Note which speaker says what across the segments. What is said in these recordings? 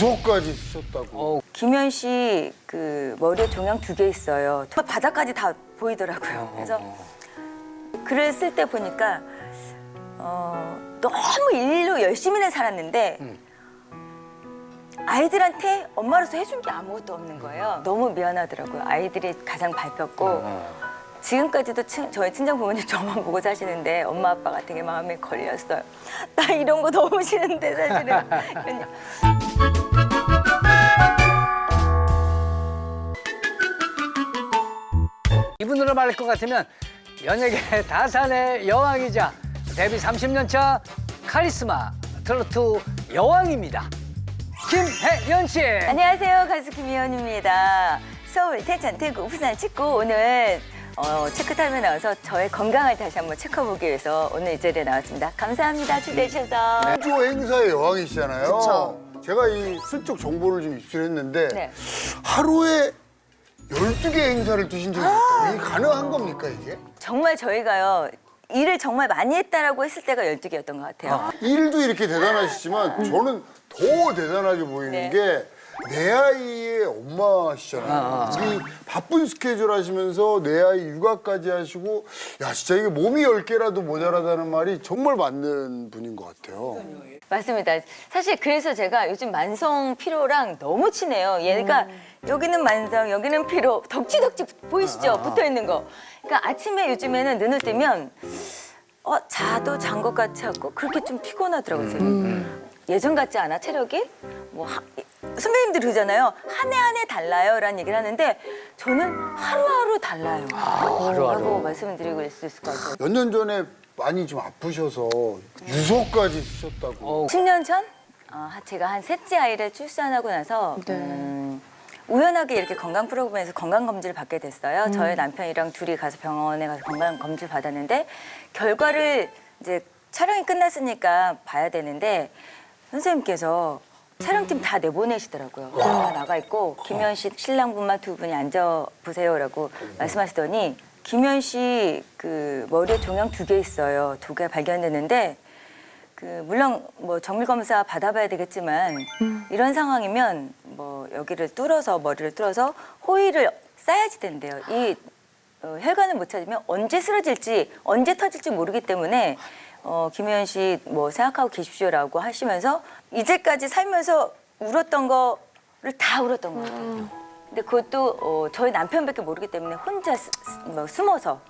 Speaker 1: 주소까지 쓰셨다고.
Speaker 2: 김현 씨 그 머리에 종양 두 개 있어요. 바닥까지 다 보이더라고요. 그래서 글을 쓸때 보니까 어, 너무 일로 열심히는 살았는데 아이들한테 엄마로서 해준 게 아무것도 없는 거예요. 너무 미안하더라고요. 아이들이 가장 밟혔고 지금까지도 친- 저희 친정 부모님 저만 보고 사시는데 엄마 아빠가 되게 마음에 걸렸어요. 나 이런 거 너무 싫은데 사실은.
Speaker 3: 이분으로 말할 것 같으면 연예계 다산의 여왕이자 데뷔 30년 차 카리스마 트로트 여왕입니다. 김혜연 씨.
Speaker 2: 안녕하세요. 가수 김희연입니다. 서울, 태천, 대구, 부산 찍고 오늘 어, 체크타임에 나와서 저의 건강을 다시 한번 체크해보기 위해서 오늘 이 자리에 나왔습니다. 감사합니다. 초대해 주셔서.
Speaker 1: 호주 행사의 여왕이시잖아요.
Speaker 2: 그쵸.
Speaker 1: 제가 이 슬쩍 정보를 좀 입수했는데
Speaker 2: 네.
Speaker 1: 하루에 12개 행사를 두신 적이 있다고. 이게 가능한 겁니까, 이게?
Speaker 2: 정말 저희가요. 일을 정말 많이 했다라고 했을 때가 12개였던 것 같아요.
Speaker 1: 일도 이렇게 대단하시지만 저는 더 대단하게 보이는
Speaker 2: 네.
Speaker 1: 게 내 아이의 엄마시잖아요. 이 바쁜 스케줄 하시면서 내 아이 육아까지 하시고 야 진짜 이게 몸이 열 개라도 모자라다는 말이 정말 맞는 분인 것 같아요.
Speaker 2: 맞습니다. 사실 그래서 제가 요즘 만성 피로랑 너무 친해요. 얘가 여기는 만성, 여기는 피로, 덕지덕지 보이시죠? 붙어 있는 거. 그러니까 아침에 요즘에는 눈을 뜨면 어 자도 잔 것 같지 않고 그렇게 좀 피곤하더라고요. 제가. 예전 같지 않아 체력이? 뭐 하- 선배님들 그러잖아요. 한 해 한 해 달라요라는 얘기를 하는데 저는 하루하루 달라요.
Speaker 3: 하루하루.
Speaker 2: 라고 말씀을 드리고 있을 수 있을 것 같아요.
Speaker 1: 몇 년 전에 많이 좀 아프셔서 유서까지 쓰셨다고.
Speaker 3: 어,
Speaker 2: 10년 전 어, 제가 한 셋째 아이를 출산하고 나서 음, 우연하게 이렇게 건강 프로그램에서 건강 검진을 받게 됐어요. 저희 남편이랑 둘이 가서 병원에 가서 건강 검진 을 받았는데 결과를 이제 촬영이 끝났으니까 봐야 되는데 선생님께서 촬영팀 다 내보내시더라고요. 다 나가 있고 김현 씨 신랑분만 두 분이 앉아 보세요라고 말씀하시더니 김현 씨 그 머리에 종양 두 개 있어요. 두 개 발견됐는데 그 물론 뭐 정밀 검사 받아봐야 되겠지만 이런 상황이면 뭐 여기를 뚫어서 머리를 뚫어서 호의를 쌓아야지 된대요. 이 어, 혈관을 못 찾으면 언제 쓰러질지 언제 터질지 모르기 때문에 어, 김혜연 씨 뭐 생각하고 계십시오라고 하시면서 이제까지 살면서 울었던 거를 다 울었던 것 같아요. 근데 그것도 어, 저희 남편밖에 모르기 때문에 혼자 스- 스- 뭐 숨어서.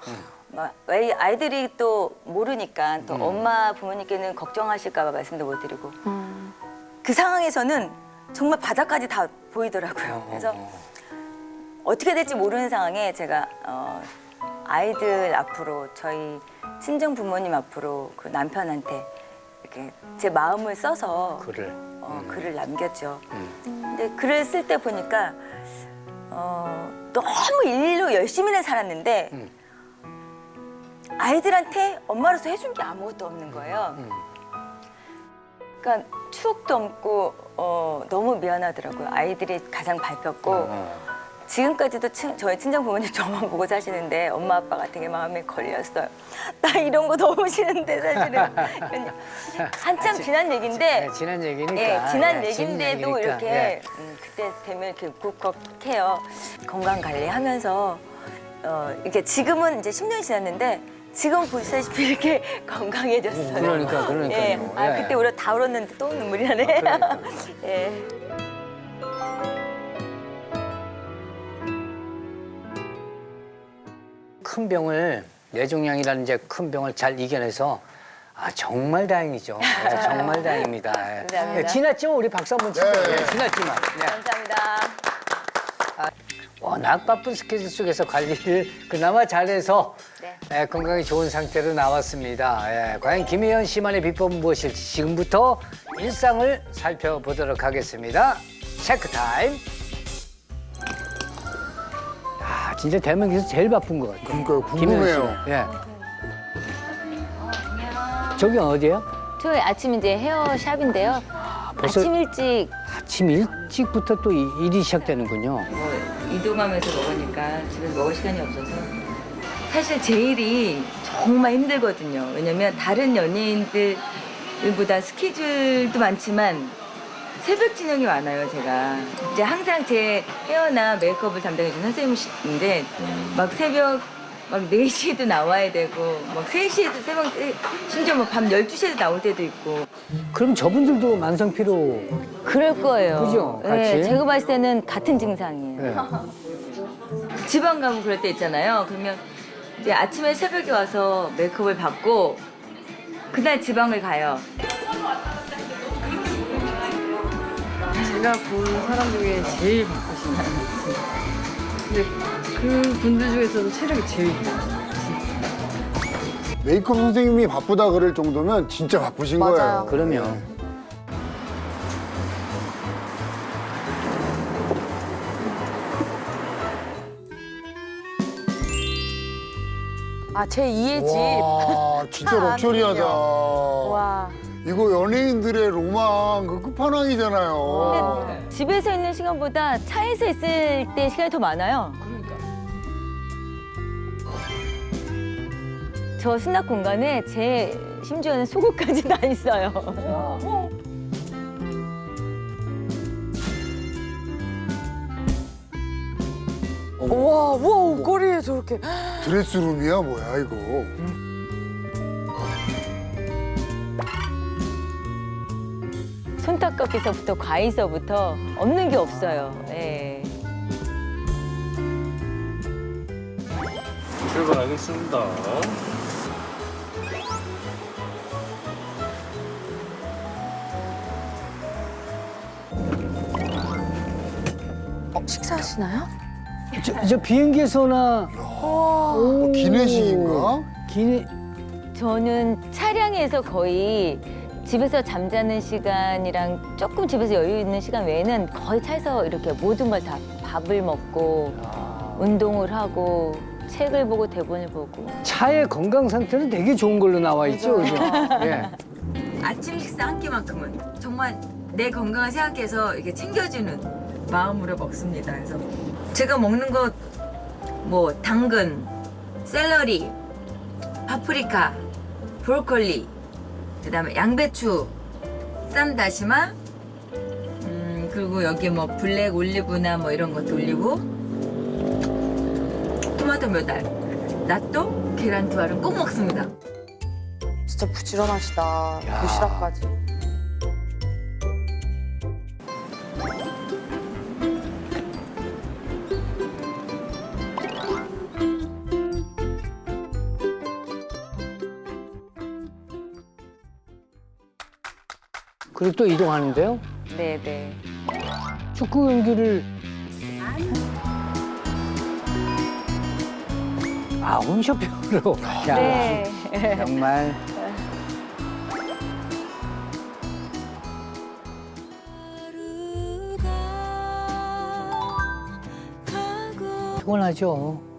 Speaker 2: 막왜 아이들이 또 모르니까 또 엄마 부모님께는 걱정하실까 봐 말씀도 못 드리고. 그 상황에서는 정말 바닥까지 다 보이더라고요. 그래서 어떻게 될지 모르는 상황에 제가 어, 아이들 앞으로 저희 친정 부모님 앞으로 그 남편한테 이렇게 제 마음을 써서
Speaker 3: 글을.
Speaker 2: 어, 글을 남겼죠. 근데 글을 쓸 때 보니까 어, 너무 일로 열심히는 살았는데 아이들한테 엄마로서 해준 게 아무것도 없는 거예요. 그러니까 추억도 없고 어, 너무 미안하더라고요. 아이들이 가장 밟혔고 지금까지도 친- 저희 친정 부모님 저만 보고 사시는데 엄마 아빠가 되게 마음에 걸렸어요. 나 이런 거 너무 싫은데 사실은 한참 지난 얘기인데
Speaker 3: 네, 지난 얘기니까.
Speaker 2: 예, 지난
Speaker 3: 예, 지난
Speaker 2: 얘기인데도
Speaker 3: 얘기니까.
Speaker 2: 이렇게
Speaker 3: 예.
Speaker 2: 음, 그때 되면 이렇게 굴컥해요. 건강 관리하면서 어, 이게 지금은 이제 10년이 지났는데 지금 보시다시피 이렇게 건강해졌어요.
Speaker 3: 그러니까, 그러니까요.
Speaker 2: 예. 아
Speaker 3: 예. 아,
Speaker 2: 그때 우리 다 울었는데 또 눈물이 나네. 예.
Speaker 3: 큰 병을 뇌종양이라는 이제 큰 병을 잘 이겨내서 아 정말 다행이죠. 예, 정말 다행입니다. 예.
Speaker 2: 감사합니다.
Speaker 3: 예, 지났죠 우리 박수 한번 치죠.
Speaker 1: 네.
Speaker 3: 예, 지났지만 예.
Speaker 2: 감사합니다.
Speaker 3: 워낙 바쁜 스케줄 속에서 관리를 그나마 잘해서
Speaker 2: 네.
Speaker 3: 예, 건강이 좋은 상태로 나왔습니다. 예, 과연 김혜연 씨만의 비법은 무엇일지 지금부터 일상을 살펴보도록 하겠습니다. 체크 타임. 야, 진짜 대명에서 제일 바쁜 것 같아요.
Speaker 1: 그러니까요,
Speaker 3: 김혜연 씨.
Speaker 1: 궁금해요.
Speaker 3: 예. 저기 어디예요?
Speaker 2: 저희 아침 이제 헤어샵인데요.
Speaker 3: 벌써-
Speaker 2: 아침 일찍
Speaker 3: 아침 일찍부터 또 이- 일이 시작되는군요.
Speaker 2: 뭐 이동하면서 먹으니까 집에서 먹을 시간이 없어서 사실 제 일이 정말 힘들거든요. 왜냐면 다른 연예인들보다 스케줄도 많지만 새벽 진영이 많아요, 제가. 이제 항상 제 헤어나 메이크업을 담당해주는 선생님이신데, 막 새벽, 막 4시에도 나와야 되고, 막 3시에도, 새벽, 세- 심지어 뭐밤 12시에도 나올 때도 있고.
Speaker 3: 그럼 저분들도 만성 피로.
Speaker 2: 그럴 거예요.
Speaker 3: 그죠?
Speaker 2: 네,
Speaker 3: 같이?
Speaker 2: 제가 봤을 때는 같은 증상이에요.
Speaker 3: 네.
Speaker 2: 지방 가면 그럴 때 있잖아요. 그러면 이제 아침에 새벽에 와서 메이크업을 받고, 그날 지방을 가요.
Speaker 4: 제가 본 사람 중에 제일 바쁘신 분. 근데 그 분들 중에서도 체력이 제일 좋아요.
Speaker 1: 메이크업 선생님이 바쁘다 그럴 정도면 진짜 바쁘신 거예요.
Speaker 3: 그러면.
Speaker 5: 아, 제 2의 집.
Speaker 1: 와, 진짜
Speaker 5: 아,
Speaker 1: 럭셔리하다.
Speaker 5: 와.
Speaker 1: 이거 연예인들의 로망 그 끝판왕이잖아요.
Speaker 2: 집에서 있는 시간보다 차에서 있을 때 시간이 더 많아요. 저 수납 공간에 제 심지어는 속옷까지 다 있어요.
Speaker 5: 우와, 우와, 옷걸이에 저렇게.
Speaker 1: 드레스룸이야 뭐야 이거.
Speaker 2: 손톱깎이서부터 과일서부터 없는 게 없어요. 예.
Speaker 6: 출발하겠습니다.
Speaker 5: 식사하시나요?
Speaker 3: 저, 저 비행기에서나 오.
Speaker 1: 기내식인가?
Speaker 3: 기내
Speaker 2: 저는 차량에서 거의 집에서 잠자는 시간이랑 조금 집에서 여유 있는 시간 외에는 거의 차에서 이렇게 모든 걸 다 밥을 먹고 운동을 하고 책을 보고 대본을 보고
Speaker 3: 차의 건강 상태는 되게 좋은 걸로 나와 있죠. 그죠? 예.
Speaker 2: 아침 식사 한 끼만큼은 정말 내 건강을 생각해서 이렇게 챙겨주는 마음으로 먹습니다. 그래서 제가 먹는 것 뭐 당근, 샐러리, 파프리카, 브로콜리, 그다음에 양배추, 쌈 다시마, 음 그리고 여기 뭐 블랙 올리브나 뭐 이런 것도 올리고 토마토 몇 알, 낫또 계란 두 알은 꼭 먹습니다.
Speaker 5: 진짜 부지런하시다. 도시락까지.
Speaker 3: 그리고 또 이동하는데요.
Speaker 2: 네 네.
Speaker 3: 축구 경기를 아 홈쇼핑으로. 야,
Speaker 2: 네.
Speaker 3: 정말. 피곤하죠.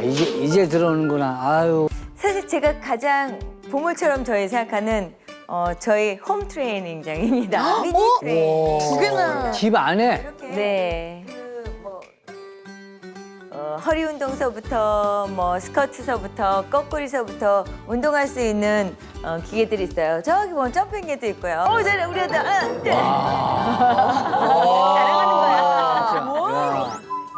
Speaker 3: 아 이제 이제 들어오는구나. 아유.
Speaker 2: 사실 제가 가장 보물처럼 저희 생각하는 어, 저희 홈 트레이닝장입니다. 미니 트레이닝.
Speaker 5: 두 개나.
Speaker 3: 집 안에
Speaker 2: 네. 뭐, 어, 허리 운동서부터 뭐 스커트서부터 거꾸리서부터 운동할 수 있는 어, 기계들이 있어요. 저기 보면 점핑계도 있고요. 어, 잘해 우리 아들. 하나, 둘. 잘하는 거야.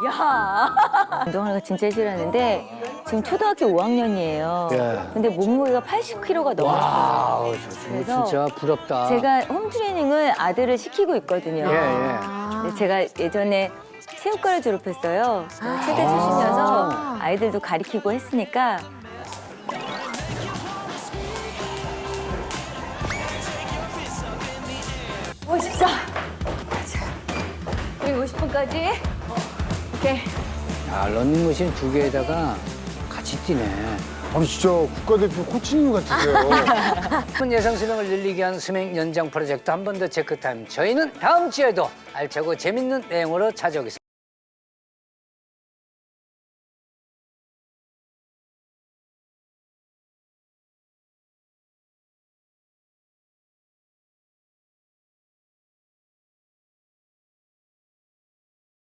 Speaker 2: 뭐?
Speaker 3: 야,
Speaker 2: 야. 운동하는 거 진짜 싫어하는데 지금 초등학교 5학년이에요.
Speaker 3: 예.
Speaker 2: 근데 몸무게가 80kg가 넘었어요.
Speaker 3: 아우 저
Speaker 2: 그래서
Speaker 3: 진짜 부럽다.
Speaker 2: 제가 홈 트레이닝을 아들을 시키고 있거든요.
Speaker 3: 예, 예.
Speaker 2: 근데 제가 예전에 체육과를 졸업했어요. 최대 출신이어서 아이들도 가리키고 했으니까 오십사. 우리 50분까지. 오케이.
Speaker 3: 야, 런닝머신 두 개에다가 같이 뛰네.
Speaker 1: 아니 진짜 국가대표 코치님 같으세요.
Speaker 3: 큰 예상 수명을 늘리기 위한 수명 연장 프로젝트 한 번 더 체크타임. 저희는 다음 주에도 알차고 재밌는 내용으로 찾아오겠습니다.